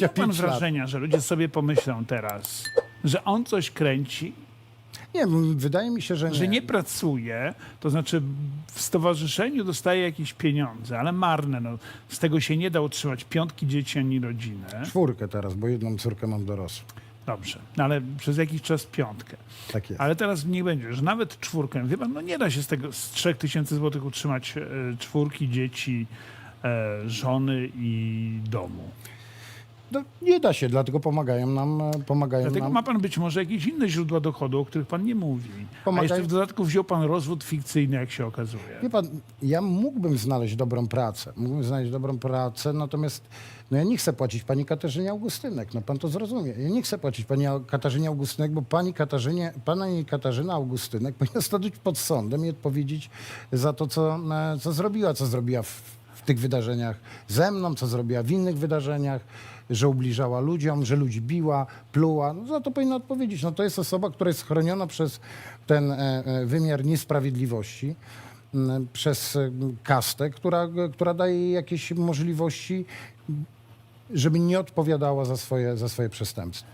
Nie ma pan pięć lat. wrażenia, że ludzie sobie pomyślą teraz, że on coś kręci, Nie, m, wydaje mi się, że nie. że nie pracuje, to znaczy w stowarzyszeniu dostaje jakieś pieniądze, ale marne. No, z tego się nie da utrzymać piątki dzieci ani rodzinę. Czwórkę teraz, bo jedną córkę mam dorosłą. Dobrze, no, ale przez jakiś czas piątkę. Tak jest. Ale teraz niech będzie, że nawet czwórkę, wie pan, no nie da się z tego z 3000 złotych utrzymać e, czwórki dzieci, e, żony i domu. No, nie da się, dlatego pomagają nam, e, pomagają Dlatego nam. ma pan być może jakieś inne źródła dochodu, o których pan nie mówi. A Pomagaj- jeszcze w dodatku wziął pan rozwód fikcyjny, jak się okazuje. Wie pan, ja mógłbym znaleźć dobrą pracę. Mógłbym znaleźć dobrą pracę, natomiast no ja nie chcę płacić pani Katarzynie Augustynek. No pan to zrozumie. Ja nie chcę płacić pani Au- Katarzynie Augustynek, bo pani Katarzynie, pani Katarzyna Augustynek powinna stanąć pod sądem i odpowiedzieć za to, co, e, co zrobiła, co zrobiła w tych wydarzeniach ze mną, co zrobiła w innych wydarzeniach, że ubliżała ludziom, że ludzi biła, pluła. No, za to powinna odpowiedzieć. No, to jest osoba, która jest chroniona przez ten e, e, wymiar niesprawiedliwości przez e, kastę, która, która daje jakieś możliwości, żeby nie odpowiadała za swoje, za swoje przestępstwa.